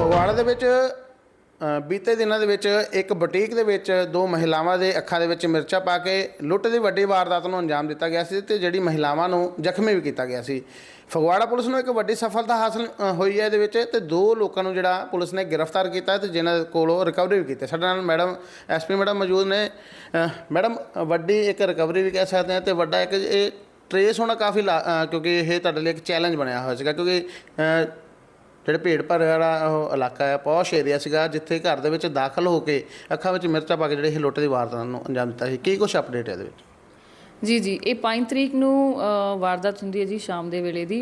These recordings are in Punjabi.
ਫਗਵਾੜਾ ਦੇ ਵਿੱਚ ਬੀਤੇ ਦਿਨਾਂ ਦੇ ਵਿੱਚ ਇੱਕ ਬੁਟੀਕ ਦੇ ਵਿੱਚ ਦੋ ਮਹਿਲਾਵਾਂ ਦੇ ਅੱਖਾਂ ਦੇ ਵਿੱਚ ਮਿਰਚਾਂ ਪਾ ਕੇ ਲੁੱਟ ਦੀ ਵੱਡੀ ਵਾਰਦਾਤ ਨੂੰ ਅੰਜਾਮ ਦਿੱਤਾ ਗਿਆ ਸੀ ਤੇ ਜਿਹੜੀ ਮਹਿਲਾਵਾਂ ਨੂੰ ਜ਼ਖਮੀ ਵੀ ਕੀਤਾ ਗਿਆ ਸੀ। ਫਗਵਾੜਾ ਪੁਲਿਸ ਨੂੰ ਇੱਕ ਵੱਡੀ ਸਫਲਤਾ ਹਾਸਲ ਹੋਈ ਹੈ ਇਹਦੇ ਵਿੱਚ ਤੇ ਦੋ ਲੋਕਾਂ ਨੂੰ ਜਿਹੜਾ ਪੁਲਿਸ ਨੇ ਗ੍ਰਿਫਤਾਰ ਕੀਤਾ ਤੇ ਜਿਨ੍ਹਾਂ ਕੋਲੋਂ ਰਿਕਵਰੀ ਵੀ ਕੀਤੀ। ਸਾਡੇ ਨਾਲ ਮੈਡਮ ਐਸਪੀ ਮੈਡਮ ਮੌਜੂਦ ਨੇ। ਮੈਡਮ, ਵੱਡੀ ਇੱਕ ਰਿਕਵਰੀ ਵੀ ਕਹਿ ਸਕਦੇ ਹਾਂ ਤੇ ਵੱਡਾ ਇੱਕ ਇਹ ਟਰੇਸ ਹੋਣਾ ਕਾਫੀ ਲਾ- ਕਿਉਂਕਿ ਇਹ ਤੁਹਾਡੇ ਲਈ ਇੱਕ ਚੈਲੰਜ ਬਣਿਆ ਹੋਇਆ ਸੀਗਾ ਕਿਉਂਕਿ ਜਿਹੜੇ ਭੇੜ ਭਰ ਵਾਲਾ ਉਹ ਇਲਾਕਾ ਹੈ ਪੌਸ਼ ਏਰੀਆ ਸੀਗਾ, ਜਿੱਥੇ ਘਰ ਦੇ ਵਿੱਚ ਦਾਖਲ ਹੋ ਕੇ ਅੱਖਾਂ ਵਿੱਚ ਮਿਰਚਾਂ ਪਾ ਕੇ ਜਿਹੜੇ ਇਹ ਲੁੱਟ ਦੀ ਵਾਰਦਾਤ ਨੂੰ ਅੰਜਾਮ ਦਿੱਤਾ ਸੀ। ਕੀ ਕੁਝ ਅਪਡੇਟ ਹੈ ਇਹਦੇ ਵਿੱਚ? ਜੀ ਜੀ, ਇਹ 5 ਤਰੀਕ ਨੂੰ ਵਾਰਦਾਤ ਹੁੰਦੀ ਹੈ ਜੀ ਸ਼ਾਮ ਦੇ ਵੇਲੇ ਦੀ।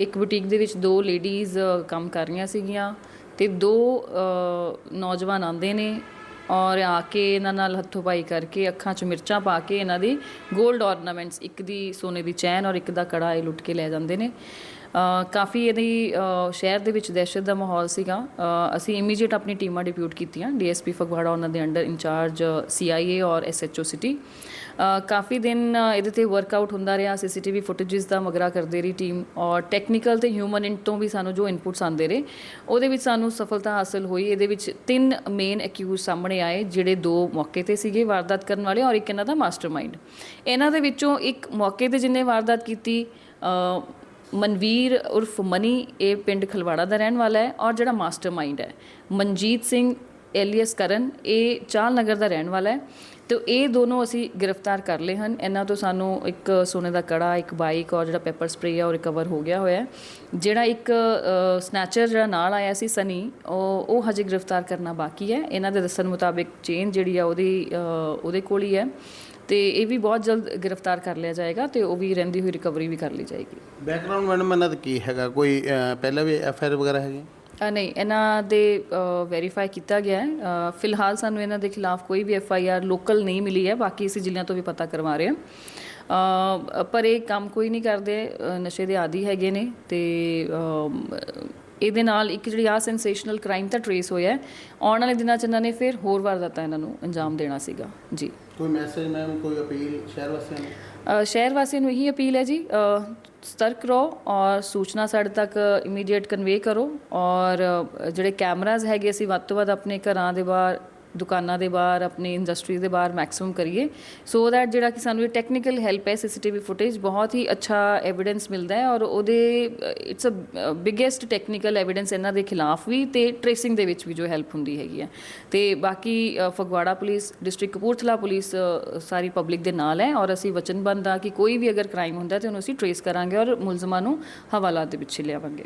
ਇੱਕ ਬੁਟੀਕ ਦੇ ਵਿੱਚ ਦੋ ਲੇਡੀਜ਼ ਕੰਮ ਕਰ ਰਹੀਆਂ ਸੀਗੀਆਂ ਤੇ ਦੋ ਨੌਜਵਾਨ ਆਂਦੇ ਨੇ ਔਰ ਆ ਕੇ ਇਹਨਾਂ ਨਾਲ ਹੱਥੋਂ ਪਾਈ ਕਰਕੇ ਅੱਖਾਂ 'ਚ ਮਿਰਚਾਂ ਪਾ ਕੇ ਇਹਨਾਂ ਦੀ 골ਡ ornaments, ਇੱਕ ਦੀ ਸੋਨੇ ਦੀ ਚੈਨ ਔਰ ਇੱਕ ਦਾ ਕੜਾ ਇਹ ਲੁੱਟ ਕੇ ਲੈ ਜਾਂਦੇ ਨੇ। ਕਾਫੀ ਇਹਦੀ ਸ਼ਹਿਰ ਦੇ ਵਿੱਚ ਦਹਿਸ਼ਤ ਦਾ ਮਾਹੌਲ ਸੀਗਾ। ਅਸੀਂ ਇਮੀਡੀਏਟ ਆਪਣੀ ਟੀਮਾਂ ਡਿਪਿਊਟ ਕੀਤੀਆਂ। ਡੀਐਸਪੀ ਫਗਵਾੜਾ ਉਹਨਾਂ ਦੇ ਅੰਡਰ ਇੰਚਾਰਜ ਸੀਆਈਏ ਔਰ ਐਸਐਚਓ ਸਿਟੀ। ਕਾਫੀ ਦਿਨ ਇਹਦੇ ਤੇ ਵਰਕਆਊਟ ਹੁੰਦਾ ਰਿਹਾ। ਸੀਸੀਟੀਵੀ ਫੁਟੇजेस ਦਾ ਮਗਰਾ ਕਰਦੇ ਰਹੀ ਟੀਮ ਔਰ ਟੈਕਨੀਕਲ ਤੇ ਹਿਊਮਨ ਇੰਟ ਤੋਂ ਵੀ ਸਾਨੂੰ ਜੋ ਇਨਪੁਟਸ ਆਉਂਦੇ ਰਹੇ, ਉਹਦੇ ਵਿੱਚ ਸਾਨੂੰ ਸਫਲਤਾ ਹਾਸਲ ਹੋਈ। ਇਹਦੇ ਵਿੱਚ ਤਿੰਨ ਮੇਨ ਅਕਿਊਜ਼ ਸਾਹਮਣੇ ਆਏ, ਜਿਹੜੇ ਦੋ ਮੌਕੇ ਤੇ ਸੀਗੇ ਵਾਰਦਾਤ ਕਰਨ ਵਾਲੇ ਔਰ ਇੱਕ ਇਹਨਾਂ ਦਾ ਮਾਸਟਰਮਾਈਂਡ ਇਹਨਾਂ ਦੇ ਵਿੱਚੋਂ ਇੱਕ ਮੌਕੇ ਤੇ ਜਿੰਨੇ ਵਾਰਦਾਤ ਕੀਤੀ ਮਨਵੀਰ ਉਰਫ ਮਨੀ ਇਹ ਪਿੰਡ ਖਲਵਾੜਾ ਦਾ ਰਹਿਣ ਵਾਲਾ ਹੈ ਔਰ ਜਿਹੜਾ ਮਾਸਟਰਮਾਈਂਡ ਹੈ। ਮਨਜੀਤ ਸਿੰਘ, ਐਲੀਅਸ ਕਰਨ, ਇਹ ਚਾਲ ਨਗਰ ਦਾ ਰਹਿਣ ਵਾਲਾ ਹੈ। ਤੇ ਇਹ ਦੋਨੋਂ ਅਸੀਂ ਗ੍ਰਿਫਤਾਰ ਕਰ ਲਏ ਹਨ। ਇਹਨਾਂ ਤੋਂ ਸਾਨੂੰ ਇੱਕ ਸੋਨੇ ਦਾ ਕੜਾ, ਇੱਕ ਬਾਈਕ ਔਰ ਜਿਹੜਾ ਪੈਪਰ ਸਪਰੇ ਆ ਉਹ ਰਿਕਵਰ ਹੋ ਗਿਆ ਹੋਇਆ ਜਿਹੜਾ ਇੱਕ ਸਨੈਚਰ ਜਿਹੜਾ ਨਾਲ ਆਇਆ ਸੀ ਸਨੀ, ਉਹ ਉਹ ਹਜੇ ਗ੍ਰਿਫਤਾਰ ਕਰਨਾ ਬਾਕੀ ਹੈ। ਇਹਨਾਂ ਦੇ ਦੱਸਣ ਮੁਤਾਬਿਕ ਚੇਨ ਜਿਹੜੀ ਆ ਉਹਦੀ ਉਹਦੇ ਕੋਲ ਹੀ ਹੈ। ਤੇ ਇਹ ਵੀ ਬਹੁਤ ਜਲਦ ਗ੍ਰਿਫਤਾਰ ਕਰ ਲਿਆ ਜਾਏਗਾ ਤੇ ਉਹ ਵੀ ਰਹਿੰਦੀ ਹੋਈ ਰਿਕਵਰੀ ਵੀ ਕਰ ਲਈ ਜਾਏਗੀ। ਬੈਕਗ੍ਰਾਉਂਡ ਮੈਡਮ ਇਹਨਾਂ ਦਾ ਕੀ ਹੈਗਾ? ਕੋਈ ਪਹਿਲਾਂ ਵੀ ਐਫ ਆਰ ਵਗੈਰਾ ਹੈਗੀ? ਨਹੀਂ ਇਹਨਾਂ ਦੇ ਵੈਰੀਫਾਈ ਕੀਤਾ ਗਿਆ ਹੈ। ਫਿਲਹਾਲ ਸਾਨੂੰ ਇਹਨਾਂ ਦੇ ਖਿਲਾਫ ਕੋਈ ਵੀ ਐਫ ਆਈ ਆਰ ਲੋਕਲ ਨਹੀਂ ਮਿਲੀ ਹੈ। ਬਾਕੀ ਅਸੀਂ ਜ਼ਿਲ੍ਹਿਆਂ ਤੋਂ ਵੀ ਪਤਾ ਕਰਵਾ ਰਹੇ ਹਾਂ। ਪਰ ਇਹ ਕੰਮ ਕੋਈ ਨਹੀਂ ਕਰਦੇ। ਨਸ਼ੇ ਦੇ ਆਦੀ ਹੈਗੇ ਨੇ ਤੇ ਇਹਦੇ ਨਾਲ ਇੱਕ ਜਿਹੜੀ ਆ ਸੈਂਸੇਸ਼ਨਲ ਕ੍ਰਾਈਮ ਤਾਂ ਟਰੇਸ ਹੋਇਆ ਆਉਣ ਵਾਲੇ ਦਿਨਾਂ 'ਚ ਇਹਨਾਂ ਨੇ ਫਿਰ ਹੋਰ ਵਾਰਦਾਤਾਂ ਇਹਨਾਂ ਨੂੰ ਅੰਜਾਮ ਦੇਣਾ ਸੀਗਾ। ਜੀ। ਕੋਈ ਮੈਸੇਜ ਮੈਮ ਕੋਈ ਅਪੀਲ ਸ਼ਹਿਰ ਵਾਸੀਆਂ ਨੂੰ? ਸ਼ਹਿਰ ਵਾਸੀਆਂ ਨੂੰ ਇਹੀ ਅਪੀਲ ਹੈ ਜੀ। ਸਤਰਕ ਰਹੋ ਔਰ ਸੂਚਨਾ ਸਾਡੇ ਤੱਕ ਇਮੀਡੀਏਟ ਕਨਵੇ ਕਰੋ ਔਰ ਜਿਹੜੇ ਕੈਮਰਾਜ਼ ਹੈਗੇ ਅਸੀਂ ਵੱਧ ਤੋਂ ਵੱਧ ਆਪਣੇ ਘਰਾਂ ਦੇ ਬਾਹਰ ਦੁਕਾਨਾਂ ਦੇ ਬਾਹਰ, ਆਪਣੀ ਇੰਡਸਟਰੀ ਦੇ ਬਾਹਰ ਮੈਕਸਿਮਮ ਕਰੀਏ। ਸੋ ਦੈਟ ਜਿਹੜਾ ਕਿ ਸਾਨੂੰ ਇਹ ਟੈਕਨੀਕਲ ਹੈਲਪ ਹੈ ਸੀਸੀਟੀਵੀ ਫੁਟੇਜ ਬਹੁਤ ਹੀ ਅੱਛਾ ਐਵੀਡੈਂਸ ਮਿਲਦਾ ਹੈ ਔਰ ਉਹਦੇ it's a biggest technical evidence ਇਹਨਾਂ ਦੇ ਖਿਲਾਫ ਵੀ ਤੇ ਟ੍ਰੇਸਿੰਗ ਦੇ ਵਿੱਚ ਵੀ ਜੋ ਹੈਲਪ ਹੁੰਦੀ ਹੈਗੀ ਹੈ। ਤੇ ਬਾਕੀ Phagwara police district Kapurthala police ਸਾਰੀ ਪਬਲਿਕ ਦੇ ਨਾਲ ਹੈ ਔਰ ਅਸੀਂ ਵਚਨਬੰਦ ਆ ਕਿ ਕੋਈ ਵੀ ਅਗਰ ਕ੍ਰਾਈਮ ਹੁੰਦਾ ਤੇ ਉਹਨੂੰ ਅਸੀਂ ਟ੍ਰੇਸ ਕਰਾਂਗੇ ਔਰ ਮੁਲਜ਼ਮਾਂ ਨੂੰ ਹਵਾਲਾਤ ਦੇ ਪਿੱਛੇ ਲਿਆਵਾਂਗੇ।